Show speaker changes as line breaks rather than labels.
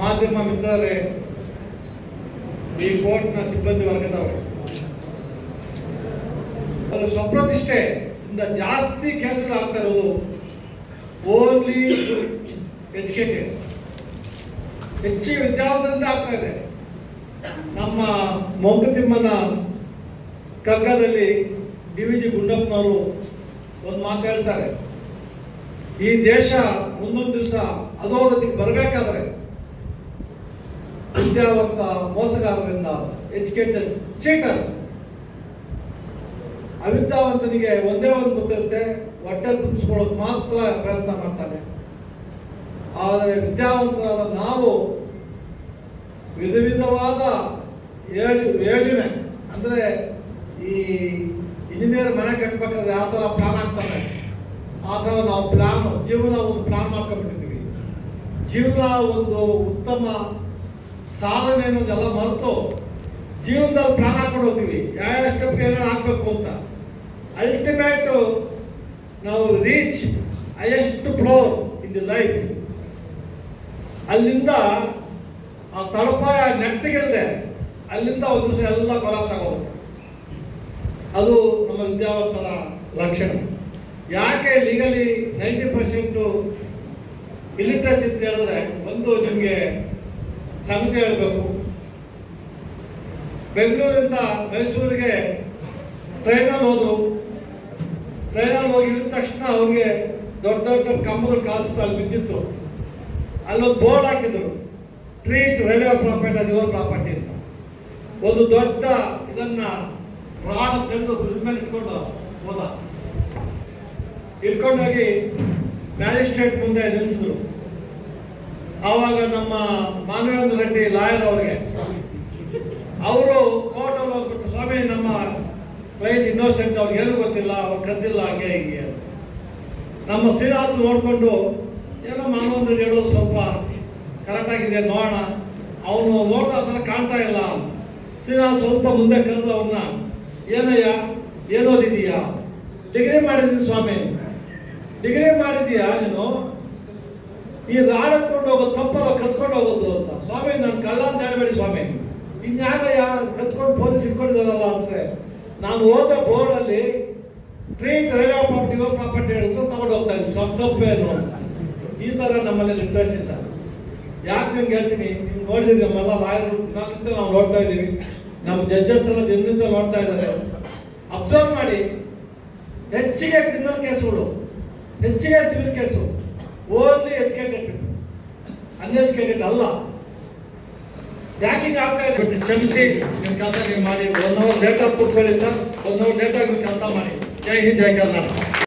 ಮಾಧ್ಯಮ ಮಿತ್ರರೇ ಈ ಕೋರ್ಟ್ನ ಸಿಬ್ಬಂದಿ ವರ್ಗದವರು. ಸ್ವಪ್ರತಿಷ್ಠೆ ಇಂದ ಜಾಸ್ತಿ ಕೇಸುಗಳು ಆಗ್ತಾ ಇರೋದು ಓನ್ಲಿ ಎಜುಕೇಟೆಡ್ ಹೆಚ್ಚು ವಿದ್ಯಾವಂತರಿಂದ ಆಗ್ತಾ ಇದೆ. ನಮ್ಮ ಮೊಂಕತಿಮ್ಮನ ಕಗ್ಗದಲ್ಲಿ ಡಿ ವಿ ಜಿ ಗುಂಡಪ್ಪನವರು ಒಂದು ಮಾತು ಹೇಳ್ತಾರೆ. ಈ ದೇಶ ಮುಂದೊಂದು ದಿವಸ ಅಧೋಗತಿಗೆ ಬರಬೇಕಾದ್ರೆ ವಿದ್ಯಾವಂತ ಮೋಸಗಾರರಿಂದ ಎಜುಕೇಟೆಡ್ ಚೀಟರ್ಸ್. ಅವಿದ್ಯಾವಂತನಿಗೆ ಒಂದೇ ಒಂದು ಗೊತ್ತಿರುತ್ತೆ ಹೊಟ್ಟೆ ತುಂಬಿಸ್ಕೊಳ್ಳೋದು ಮಾತ್ರ ಪ್ರಯತ್ನ ಮಾಡ್ತಾನೆ. ಆದರೆ ವಿದ್ಯಾವಂತರಾದ ನಾವು ವಿಧ ವಿಧವಾದ ಯೋಜ- ಯೋಜನೆ, ಅಂದರೆ ಈ ಇಂಜಿನಿಯರ್ ಮನೆ ಕಟ್ಟಬೇಕಾದ್ರೆ ಯಾವ ಥರ ಪ್ಲಾನ್ ಆಗ್ತಾರೆ ಆ ಥರ ನಾವು ಪ್ಲಾನ್ ಜೀವನ ಒಂದು ಪ್ಲಾನ್ ಮಾಡ್ಕೊಂಡ್ಬಿಟ್ಟಿದ್ದೀವಿ. ಜೀವನ ಒಂದು ಉತ್ತಮ ಸಾಧನೆ ಅನ್ನೋದೆಲ್ಲ ಮರೆತು ಜೀವನದಲ್ಲಿ ಪ್ರಾಣ ಹಾಕೊಂಡು ಹೋಗ್ತೀವಿ. ಯಾವ ಸ್ಟೆಪ್ ಏನೋ ಹಾಕ್ಬೇಕು ಅಂತ. ಅಲ್ಟಿಮೇಟ್ ನಾವು reach highest floor in the life ಅಲ್ಲಿಂದ ಆ ತಳಪಾಯ ನೆಟ್ಟಿಗಿಲ್ಲದೆ ಅಲ್ಲಿಂದ ಒಂದು ದಿವಸ ಎಲ್ಲ ಕೊಲಾಪ್ಸ್ ಆಗೋಗುತ್ತೆ. ಅದು ನಮ್ಮ ವಿದ್ಯಾವಂತನ ಲಕ್ಷಣ. ಯಾಕೆ ಲೀಗಲಿ ನೈಂಟಿ ಪರ್ಸೆಂಟು ಇಲಿಟ್ರೆಸಿ ಅಂತ ಹೇಳಿದ್ರೆ ಒಂದು ನಿಮಗೆ ಸಂಗತಿ ಹೇಳಬೇಕು. ಬೆಂಗಳೂರಿಂದ ಮೈಸೂರಿಗೆ ಟ್ರೈನಲ್ಲಿ ಹೋದ್ರು. ಟ್ರೈನಲ್ಲಿ ಹೋಗಿದ ತಕ್ಷಣ ಅವ್ರಿಗೆ ದೊಡ್ಡ ದೊಡ್ಡ ಕಂಬಗಳು ಕಾಲಿಸ್ತು ಅಲ್ಲಿ ಬಿದ್ದಿತ್ತು. ಅಲ್ಲೊಂದು ಬೋರ್ಡ್ ಹಾಕಿದ್ರು. ಟ್ರೀಟ್ ರೈಲ್ವೆ ಪ್ರಾಪರ್ಟಿ ಅದು ಯುವರ್ ಪ್ರಾಪರ್ಟಿ ಅಂತ. ಒಂದು ದೊಡ್ಡ ಇದನ್ನ ರಾಡ ತೆಗೆದು ಬ್ರಿಜ್ ಮೇಲೆ ಇಟ್ಕೊಂಡು ಹೋದ. ಇಟ್ಕೊಂಡೋಗಿ ಮ್ಯಾಜಿಸ್ಟ್ರೇಟ್ ಮುಂದೆ ನಿಲ್ಲಿಸಿದ್ರು ಆವಾಗ ನಮ್ಮ ಮಾನವೇಂದ್ರ ರೆಡ್ಡಿ ಲಾಯರ್ ಅವರಿಗೆ, ಅವರು ಕೋರ್ಟಲ್ಲಿ ಹೋಗ್ಬಿಟ್ಟು, ಸ್ವಾಮಿ, ನಮ್ಮ ಕ್ಲೈಂಟ್ ಇನ್ನೋಸೆಂಟ್ ಅವ್ರಿಗೆ ಏನು ಗೊತ್ತಿಲ್ಲ, ಅವ್ರು ಕದ್ದಿಲ್ಲ ಹಾಗೆ ಹೀಗೆ ನಮ್ಮ ಸಿರಾತ್ ನೋಡಿಕೊಂಡು, ಏನೋ ಮಾನವೇಂದ್ರ ಹೇಳೋದು ಸ್ವಲ್ಪ ಕರೆಕ್ಟಾಗಿದೆ ನೋಡೋಣ. ಅವನು ನೋಡ್ದ ಥರ ಕಾಣ್ತಾ ಇಲ್ಲ. ಸಿರಾತ್ ಸ್ವಲ್ಪ ಮುಂದೆ ಕರೆದು ಅವ್ರನ್ನ, ಏನಯ್ಯ ಏನೋದಿದೀಯಾ ಡಿಗ್ರಿ ಮಾಡಿದ್ದೀನಿ ಸ್ವಾಮಿ. ಡಿಗ್ರಿ ಮಾಡಿದೀಯಾ ನೀನು? ಈ ರಾಳ ಹೋಗೋದು ತಪ್ಪಲ್ಲ ಕತ್ಕೊಂಡು ಹೋಗೋದು ಅಂತ. ಸ್ವಾಮಿ, ನಾನು ಕಳ್ಳ ಅಂತ ಹೇಳ್ಬೇಡಿ ಸ್ವಾಮಿ. ಯಾರು ಕತ್ಕೊಂಡು ಪೊಲೀಸ್ ಇಟ್ಕೊಂಡಿದ್ದಾರಲ್ಲ ಅಂದ್ರೆ, ನಾನು ಓದ ಬೋರ್ಡಲ್ಲಿ ಟ್ರೀಟ್ ರೈಲ್ವೆ ಪ್ರಾಪರ್ಟಿ ಪ್ರಾಪರ್ಟಿ ಹೇಳಿದ್ರು, ತಗೊಂಡು ಹೋಗ್ತಾ ಇದ್ದೀನಿ ಸ್ವಲ್ಪ ತಪ್ಪೇನು ಈ ಥರ ನಮ್ಮಲ್ಲಿ ಲಿಟ್ರಸಿ ಸರ್. ಯಾಕೆ ನಿಮ್ಗೆ ಹೇಳ್ತೀನಿ? ನೀವು ನೋಡಿದ್ರಿ ನಮ್ಮೆಲ್ಲ ಲಾಯರ್ ನಾವಿಂದ ನಾವು ನೋಡ್ತಾ ಇದ್ದೀವಿ. ನಮ್ಮ ಜಡ್ಜಸ್ ಎಲ್ಲ ದಿನದಿಂದ ನೋಡ್ತಾ ಇದ್ದಾರೆ. ಅಬ್ಸರ್ವ್ ಮಾಡಿ. ಹೆಚ್ಚಿಗೆ ಕ್ರಿಮಿನಲ್ ಕೇಸುಗಳು ಹೆಚ್ಚಿಗೆ civil case only educated uneducated ಅಲ್ಲ. ಯಾಕೆ ಆಗ್ತಾ ಇದೆ? ಕ್ಷಮಿಸಿ, ನಿಮ್ಮ ಕೆಲಸ ನೀವು ಮಾಡಿ. ಒನ್ ಅವರ್ ಲೇಟಾಗಿ ಕೂತ್ಕೊಳ್ಳಿ ಸರ್. ಒನ್ ಅವರ್ ಲೇಟಾಗಿ ಕೆಲಸ ಮಾಡಿ. ಜೈ ಹಿಂದ್, ಜೈ ಕರ್ನಾಟಕ.